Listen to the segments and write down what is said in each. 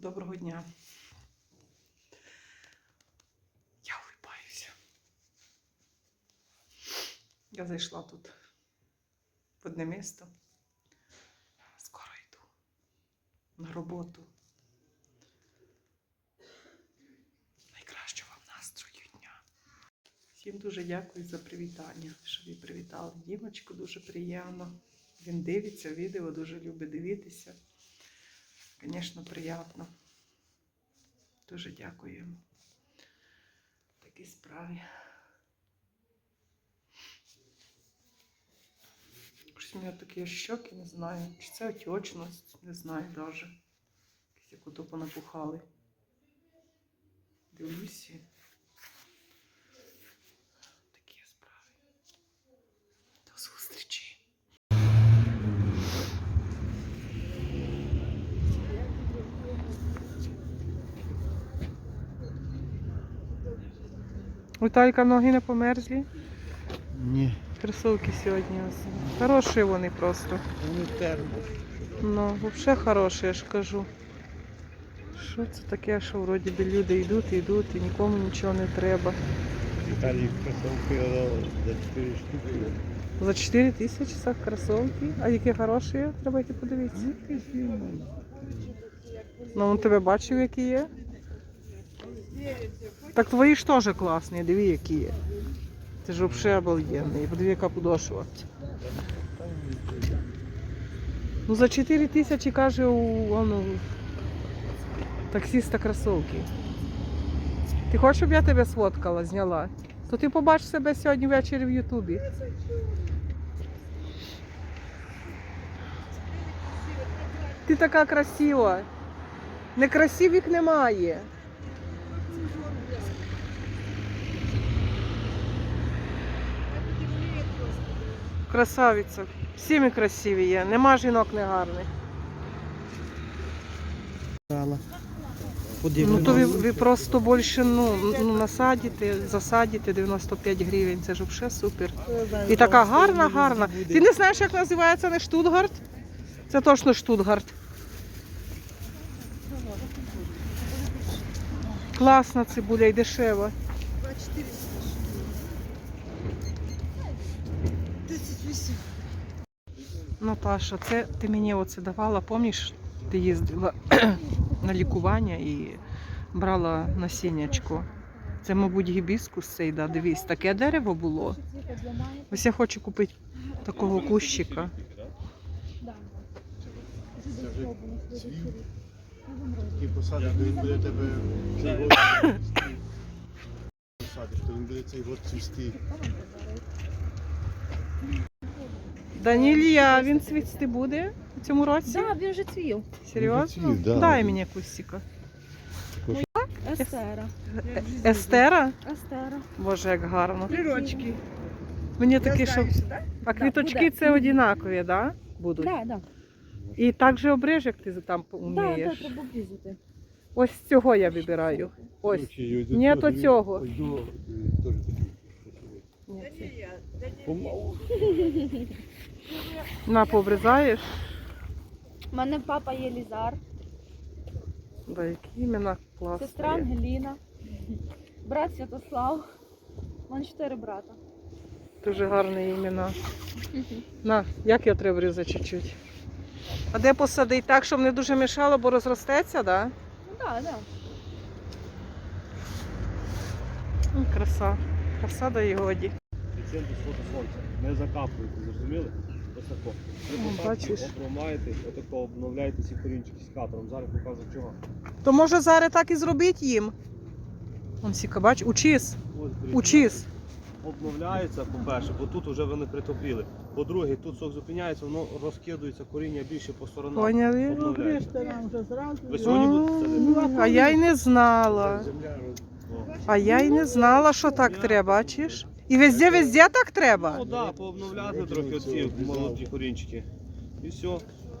Доброго дня. Я улибаюся. Я зайшла тут в одне місто. Скоро йду на роботу. Найкращого вам настрою дня. Всім дуже дякую за привітання, що ви привітали Дімочку, дуже приємно. Він дивиться відео, дуже любить дивитися. Звісно, приємно. Дуже дякую йому. Такі справи. Щось у мене такі щоки, не знаю. Чи це отечність, не знаю навіть. Якісь яку ото понапухали. Дивлюся. Такі справи. До зустрічі. Віталька, ноги не померзлі. Ні, Кросовки сьогодні. Хороші вони просто. вони термо. Ну, взагалі хороші, я ж кажу. Що це таке, що вроді би люди йдуть, йдуть і нікому нічого не треба. Віталій кросовки за 4 штуки. За 4 тисячі це кросовки. А які хороші, треба йти подивитися. Ну, він тебе бачив, які є. Так твої ж теж класні, диви, які є. Ти ж взагалі обалденний. Подиви, яка подошва. Ну за 4 тисячі каже у ону, таксиста кросовки. Ти хочеш, щоб я тебе сфоткала, зняла? То ти побачиш себе сьогодні ввечері в Ютубі. Ти така красива. Некрасивих немає. Красавиця. Всі ми красиві є. Нема жінок негарних. Ну то ви, ви просто більше ну, ну, насадите, засадите 95 гривень. Це ж взагалі супер. І така гарна, гарна. Ти не знаєш, як називається не Штутгарт? Це точно Штутгарт. Класна цибуля і дешева. Наташа, це ти мені оце давала, пам'ятаєш, ти їздила на лікування і брала насіннячко. Це, мабуть, гібіскус цей, да, дивись, таке дерево було. Ось я хочу купити такого кущика. І посадиш, то він буде тебе цей год посадиш, то він буде цей год цвісти. Данілія, він цвісти буде у цьому році? Так, він вже цвів. Серйозно? Цвів, да. Дай мені кустика. Естера. Е- Естера? Естера. Боже, як гарно. Прирочки. Мені такі, що. А Да, квіточки буде. це однакові, да? Будуть. Так, так. І так же обріж, як ти там вмієш. так, треба обрізати. Ось цього я вибираю. Ось. Ні, то цього. ось до. На, пообрізаєш. У мене папа є Лізар, Да, які імена класні. сестра Ангеліна, брат Святослав. У мене чотири брата. Дуже гарні імена. На, як його треба врізати чуть-чуть. А де посадить так, щоб не дуже мішало, бо розростеться, да? Ну так, так. М, Краса. Краса да й годі. З фото сонця. Не закапуєте, зрозуміли? Ось тако. Ви Ну, посадки бачиш. обламаєте, отако обновляєте ці корінчики з катером. Зараз покажу чого. То може зараз так і зробіть їм. Он сіка, бач, Ось беріть. учись. Обновляється, по-перше, бо тут вже вони притопліли. По-друге, тут сок зупиняється, воно розкидується коріння більше по сторонам. Поняли? Обновляється. Ви сьогодні будете садити? А я й не знала. Земля роз- О. А я й не знала, що так треба, бачиш? І везде, везде так треба. Ну так, пообновляти трохи оці молоді корінчики. І все.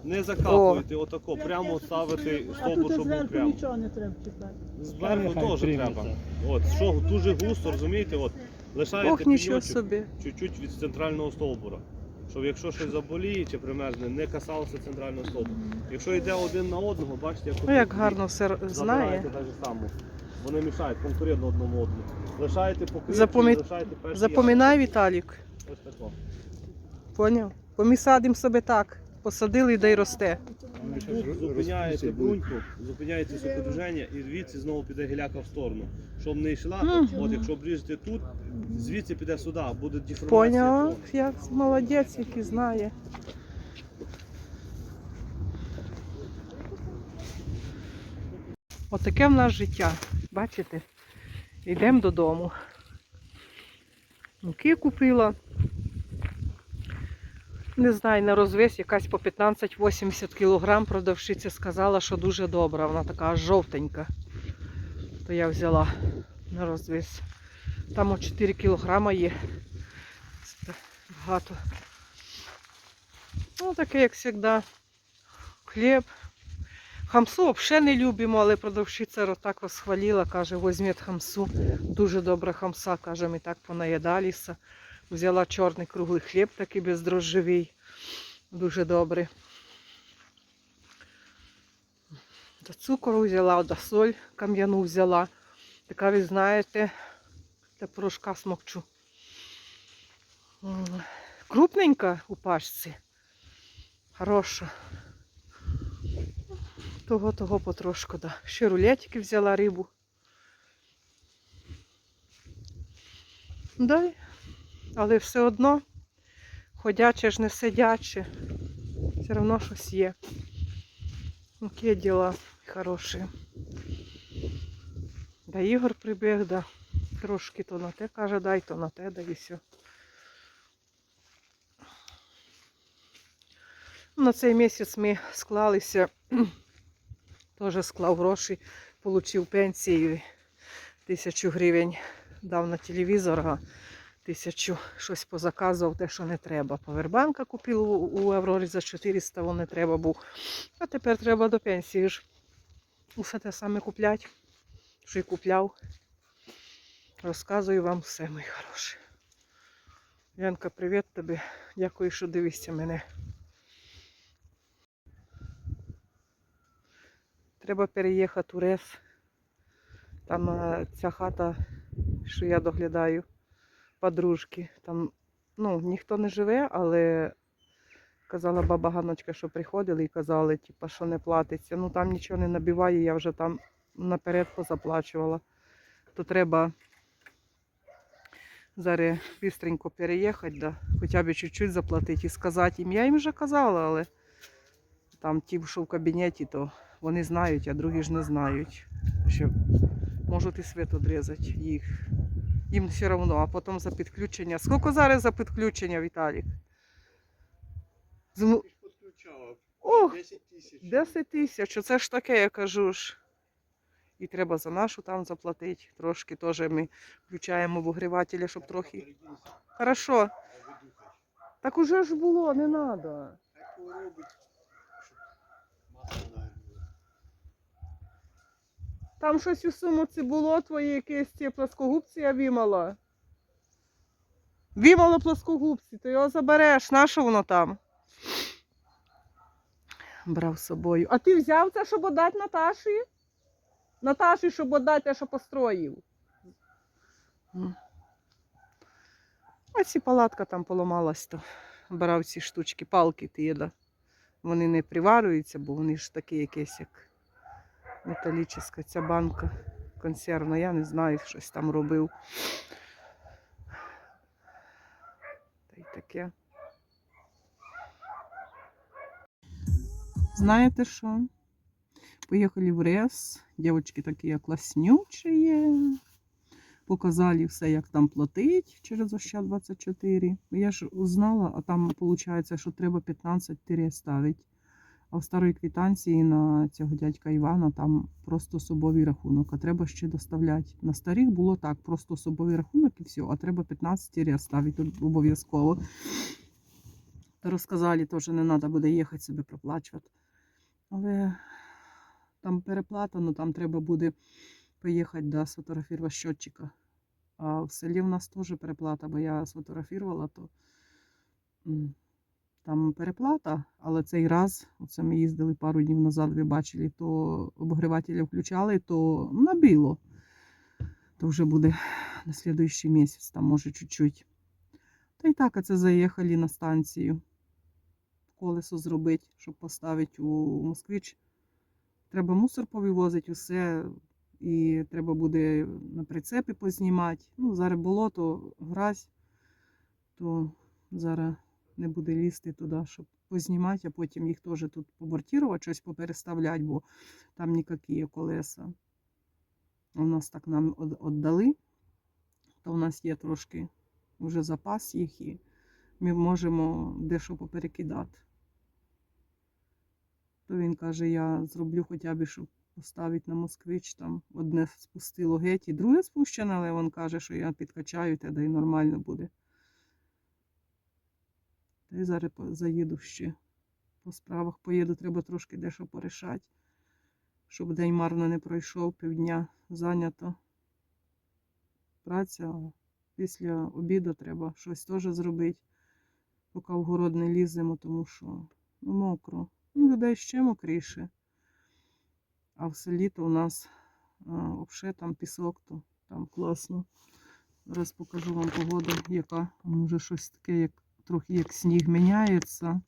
Не закапуєте, отако, прямо ставити стовбур, щоб був прямо. нічого не треба чекати. Зверху теж треба. От, що дуже густо, розумієте, от, лишаєте Ох, нічого пеньочок собі. чуть-чуть від центрального стовбура. щоб якщо щось заболіє чи примерзне, не касалося центрального стовпу. Якщо йде один на одного, бачите, як Ну як гарно все р- знає. забираєте же само. Вони мішають конкурентно одному одному. Лишаєте покрівку, Запомі- лишаєте перший Запоминай, Віталік. Ось тако. Поняв? Помісадимо себе так. Посадили, да й росте. Тут зупиняєте бруньку, зупиняєте сокодуження і звідси знову піде гіляка в сторону. Щоб не йшла, от якщо обріжете тут, звідси піде сюди, буде деформація. Поняв? крони. Я молодець, який знає. Отаке в нас життя. Бачите? Йдемо додому. Муки купила. Не знаю, на розвес якась по 15-80 кг продавщиця сказала, що дуже добра. Вона така жовтенька. То я взяла на розвес. Там о 4 кг є. Це багато. Ну, таке, як завжди. Хліб. Хамсу взагалі не любимо, але продавщиця ро- так розхвалила, каже, візьміть хамсу. Дуже добра хамса, каже, ми так понаїдалися. Взяла чорний круглий хліб, такий бездрожжевий. Дуже добрий. До цукру взяла, до соль кам'яну взяла. Така, ви знаєте, для порошка смокчу. Крупненька у пачці. Хороша. Того, того потрошку, да. Ще рулетики взяла рибу. Да. Але все одно ходяче ж не сидяче. Все одно щось є. Які діла хороші. Да Ігор прибіг, да. Трошки то на те каже, дай, то на те, да і все. На цей місяць ми склалися, теж склав гроші, отримав пенсію, тисячу гривень дав на телевізор, а тисячу щось позаказував, те, що не треба. Повербанка купив у- Аврорі за 400, він не треба був. А тепер треба до пенсії ж. Усе те саме купляти, що й купляв. Розказую вам все, мої хороші. Янка, привіт тобі. Дякую, що дивишся мене. Треба переїхати у Рес. Там е, ця хата, що я доглядаю, подружки. Там ну, ніхто не живе, але казала баба Ганочка, що приходили і казали, типу, що не платиться. Ну там нічого не набиває, я вже там наперед позаплачувала. То треба зараз швидко переїхати, да, хоча б чуть-чуть заплатити і сказати їм. Я їм вже казала, але там ті, що в кабінеті, то вони знають, а другі ж не знають. Що можуть і світ відрізати їх. Їм все одно, а потім за підключення. Скільки зараз за підключення, Віталік? Зм-. Ох, 10 тисяч. 10 оце ж таке, я кажу ж. І треба за нашу там заплатити. Трошки теж ми включаємо в обогрівателя, щоб трохи. Хорошо. Так уже ж було, не треба. Так робить, щоб масло нагріло. Там щось у сумці було твоє якесь ці плоскогубці я вімала. Вімала плоскогубці, ти його забереш, на що воно там? Брав з собою. А ти взяв це, щоб отдати Наташі? Наташі, щоб отдати те, що построїв. Ось і палатка там поламалась, то брав ці штучки, палки ті, да. Вони не приварюються, бо вони ж такі якісь, як металічна ця банка консервна, я не знаю, щось там робив. Та й таке. Знаєте що? Поїхали в Рес. Дівчатки такі класнючі. Показали все, як там платить через Ощад 24. Я ж узнала, а там виходить, що треба 15 тире ставити. А в старої квитанції на цього дядька Івана там просто особовий рахунок, а треба ще доставляти. На старих було так, просто особовий рахунок і все, а треба 15 тире ставити обов'язково. То розказали, теж не треба буде їхати собі проплачувати. Але там переплата, ну там треба буде поїхати да, сфотографувати щотчика. А в селі в нас теж переплата, бо я сфотографувала, то там переплата, але цей раз, оце ми їздили пару днів назад, ви бачили, то обогрівателя включали, то набило. То вже буде на слідуючий місяць, там може чуть-чуть. Та й так, а це заїхали на станцію. Колесо зробити, щоб поставити у москвич. Треба мусор повивозити, усе. І треба буде на прицепі познімати. Ну, зараз болото, гразь, то зараз не буде лізти туди, щоб познімати, а потім їх теж тут побортувати, щось попереставляти, бо там ніякі колеса. У нас так нам віддали, то у нас є трошки вже запас їх, і ми можемо дещо поперекидати. То він каже, я зроблю хоча б, щоб поставити на москвич, там одне спустило геть, і друге спущене, але він каже, що я підкачаю, тоді і нормально буде. Та й зараз заїду ще по справах поїду, треба трошки дещо порішати, щоб день марно не пройшов, півдня зайнято. Праця, після обіду треба щось теж зробити, поки в город не ліземо, тому що ну, мокро. Ну, людей ще мокріше. А в селі то у нас взагалі там пісок, то там класно. Зараз покажу вам погоду, яка може щось таке, як трохи як сніг міняється.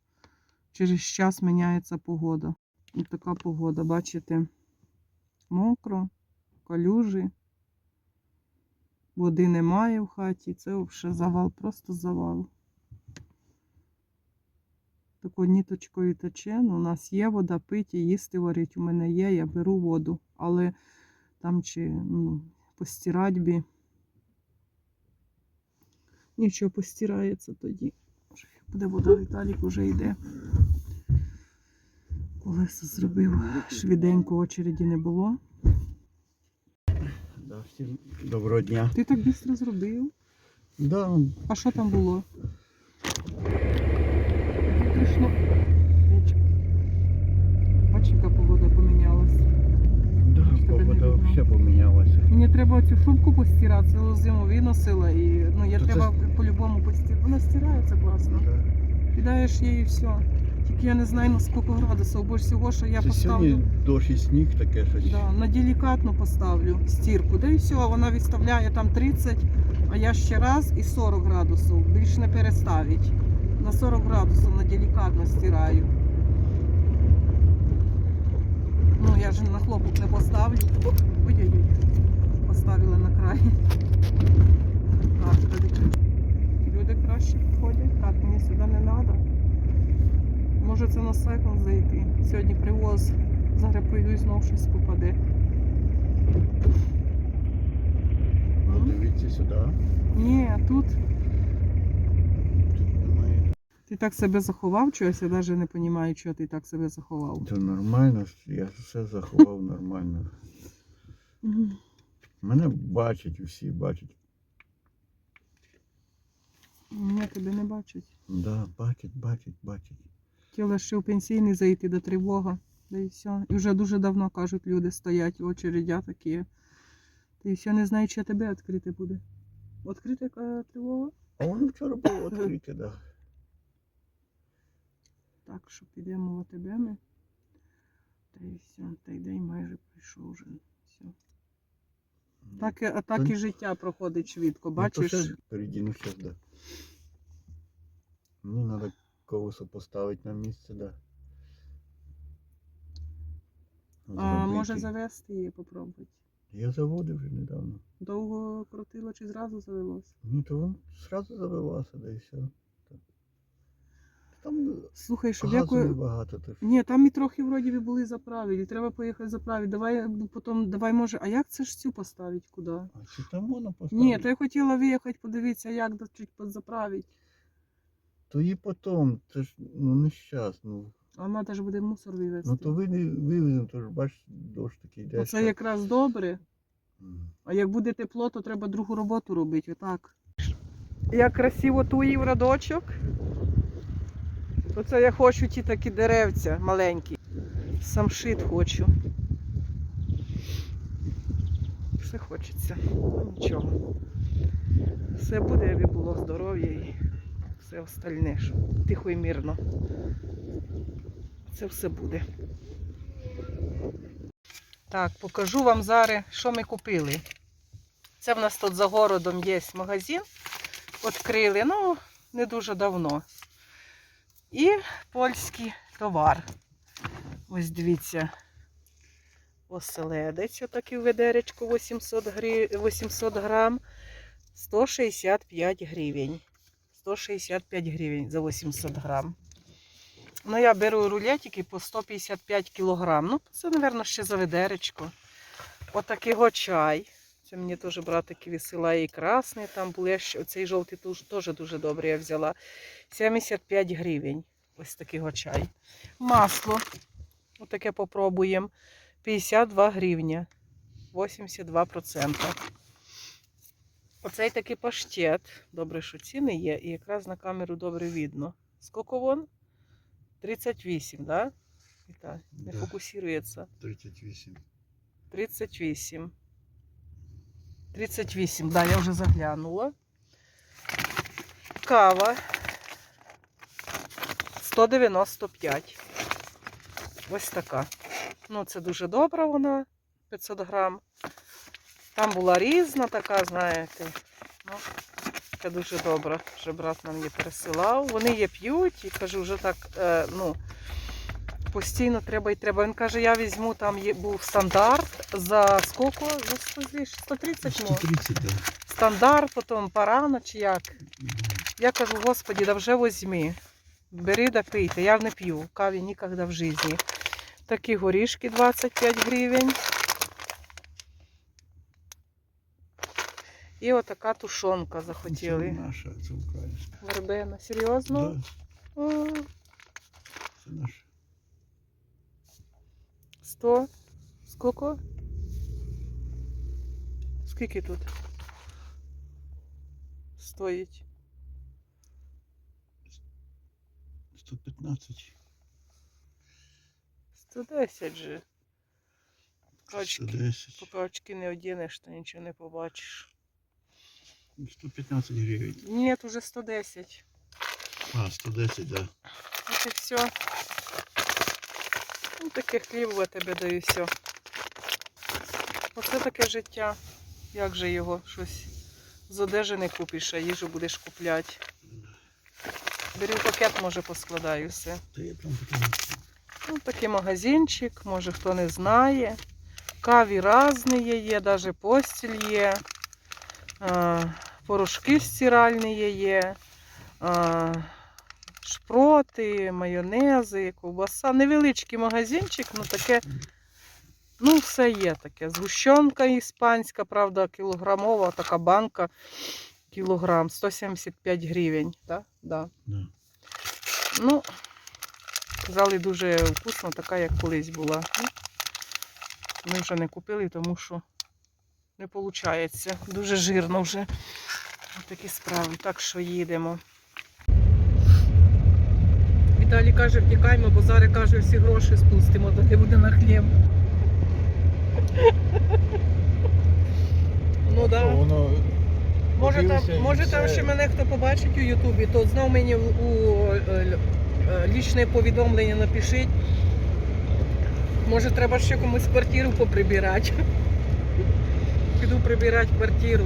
Через час міняється погода. І така погода, бачите, мокро, калюжі, води немає в хаті. Це взагалі завал, просто завал. Такою ніточкою тече. Ну, у нас є вода пити, їсти варить. У мене є, я беру воду, але там чи ну, постирать бі. Нічого постирається тоді. Вже Буде вода, Віталік уже йде. Колесо зробив. Швиденько очереді не було. Да, всім доброго дня. Ти так швидко зробив. Да, А що там було? Прийшло. Бачиш, яка погода помінялась. да, Ж тебе не погода видно. взагалі помінялася. Мені треба шубку цілу зиму виносила і ну, я То це треба по-любому постирати. Вона стирається класно. Да. Кидаєш її і все. Тільки я не знаю на скільки градусів, бо всього, що я Це поставлю. дощ і сніг таке щось. Да, на делікатно поставлю стірку. Да і все, вона відставляє там 30, а я ще раз і 40 градусів. Більш не переставить. На 40 градусів на делікатно стираю. Ну, я ж на хлопок не поставлю. Ой-ой-ой. Поставила на край. Так, люди, люди краще ходять. Так, мені сюди не треба. Це на секунд зайти. Сьогодні привоз. Зараз пойду і знов щось попаде. Ну, М? Дивіться сюди. Ні, тут Тут немає. ти так себе заховав, чогось, я навіть не розумію, чого ти так себе заховав. Це нормально, я все заховав нормально. Мене бачать усі, бачать. Ні, тебе не бачать. Да, бачать, бачать, бачать. Хотіла ще в пенсійний зайти до тривога. Да і все. І вже дуже давно кажуть, люди стоять, очередя такі. Та і все не знаю, чи тебе відкрити буде. Відкрита яка тривога? А воно вчора було відкрите, да. Так, що підемо в АТБ ми. Та і все, та й день майже пройшов вже. Все. Так, і- а так і життя проходить швидко, Ну, бачиш? ще Перейдіну зараз, да. Мені треба колесо поставити на місце, да. А, може завести її попробувати. Я заводив вже недавно. Довго крутило чи зразу завелося? Ні, то він одразу завелася, да і все. Там Слухай, щоб газу якою. небагато. То... Ні, там і трохи вроді би були заправили. Треба поїхати заправити. Давай ну, потім, давай може. А як це ж цю поставити куди? А чи там можна поставити? Ні, то я хотіла виїхати, подивитися, як до- чуть подзаправити. То і потім, це ж ну не щас, ну. А треба ж буде мусор вивезти. Ну то ви не вивеземо, то ж бачиш, дощ такий йде. Оце якраз добре. А як буде тепло, то треба другу роботу робити, отак. Як красиво туїв радочок. Оце я хочу ті такі деревця маленькі. Самшит хочу. Все хочеться. Ну, Нічого. Все буде, аби було здоров'я і все остальне, тихо і мирно. Це все буде. Так, покажу вам зараз, що ми купили. Це в нас тут за городом є магазин. Відкрили, ну, не дуже давно. І польський товар. Ось дивіться. Оселедець, отакий ведеречку 800, 800 грам. 165 гривень. 165 гривень за 800 грам. Ну, я беру рулетики по 155 кілограм. Ну, це, мабуть, ще за ведеречко. Отакий чай. Це мені теж братики висилає і красний, там були ще оцей жовтий теж, дуже добрий я взяла. 75 гривень. Ось такий чай. Масло. Отаке попробуємо. 52 гривня. 82%. Оцей такий паштет. Добре, що ціни є, і якраз на камеру добре видно. Скільки вон? 38, да? Віталь, не Да. фокусується. 38. 38. 38, да, я вже заглянула. Кава 195. Ось така. Ну, це дуже добра вона, 500 грам. Там була різна така, знаєте. Ну, це дуже добра, що брат нам її пересилав. Вони її п'ють і кажу, вже так, е, ну, постійно треба і треба. Він каже, я візьму, там є, був стандарт за скільки? За 100, 130 може. 130, да. Стандарт, потім парана чи як. Я кажу, господі, да вже возьми. Бери да пийте. Я не п'ю. Каві ніколи в житті. Такі горішки 25 гривень. І отака тушонка захотіли. Це наша, це українська. Вербена. Серйозно? Да, О, це наша. 100. Скільки? Скільки тут? Стоїть. 115. 110 же. Очки. 110. Поки очки не одінеш, то нічого не побачиш. 115 гривень. Ні, уже 110. А, 110, да. Ось і все. Ну, таке хліб я тебе даю все. Оце таке життя. Як же його щось з одежі не купиш, а їжу будеш купляти. Бери в пакет, може, поскладаю все. Та я прям. Ну, такий магазинчик, може хто не знає. Каві різні є, навіть постіль є. Порошки стиральні є. Шпроти, майонези, ковбаса. Невеличкий магазинчик, ну таке. Ну, все є таке. Згущенка іспанська, правда, кілограмова, така банка. Кілограм, 175 гривень. Да? Да. Ну, казали, дуже вкусно, така, як колись була. Ну, Ми вже не купили, тому що не виходить. Дуже жирно вже. Такі справи. Так що їдемо. Віталій каже, втікаймо, бо зараз каже, всі гроші спустимо, то не буде на хліб. Ну так. Да. Воно Може там, і може там все. ще мене хто побачить у Ютубі, то знов мені в- у е, е, е, лічне повідомлення напишіть. Може треба ще комусь квартиру поприбирати. Піду прибирати квартиру.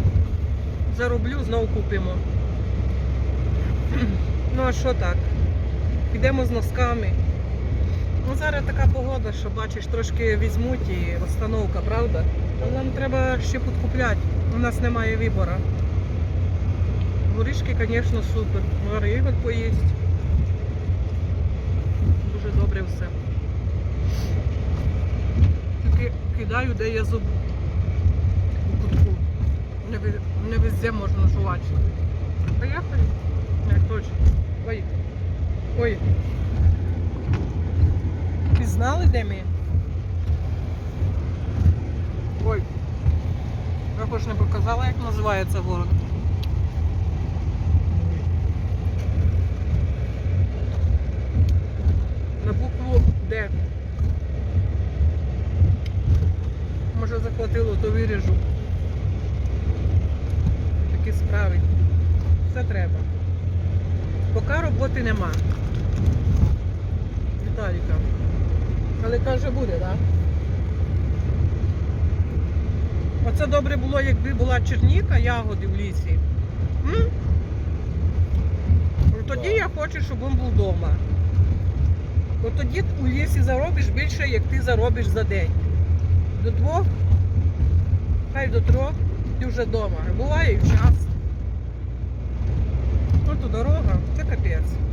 Зароблю, знов купимо. Ну а що так? Підемо з носками. Ну зараз така погода, що бачиш, трошки візьмуть і розстановка, правда? Але нам треба ще підкупляти. У нас немає вибору. Горішки, звісно, супер. Зараз Ігор поїсть. Дуже добре все. Тільки кидаю, де є зуб. Не, везде можна жувати. Поїхали? Як точно. Ой. Ой. Пізнали, де ми? Ой. Я хоч не показала, як називається город. На букву Д. Може захватило, то виріжу. Такі справи. Все треба. Поки роботи нема. Віталіка. Але каже, буде, так? Да? Оце добре було, якби була черніка, ягоди в лісі. М? Ну, Тоді я хочу, щоб він був вдома. Бо тоді у лісі заробиш більше, як ти заробиш за день. До двох, хай до трьох, ти вже вдома. Буває і в час то дорога, це капець.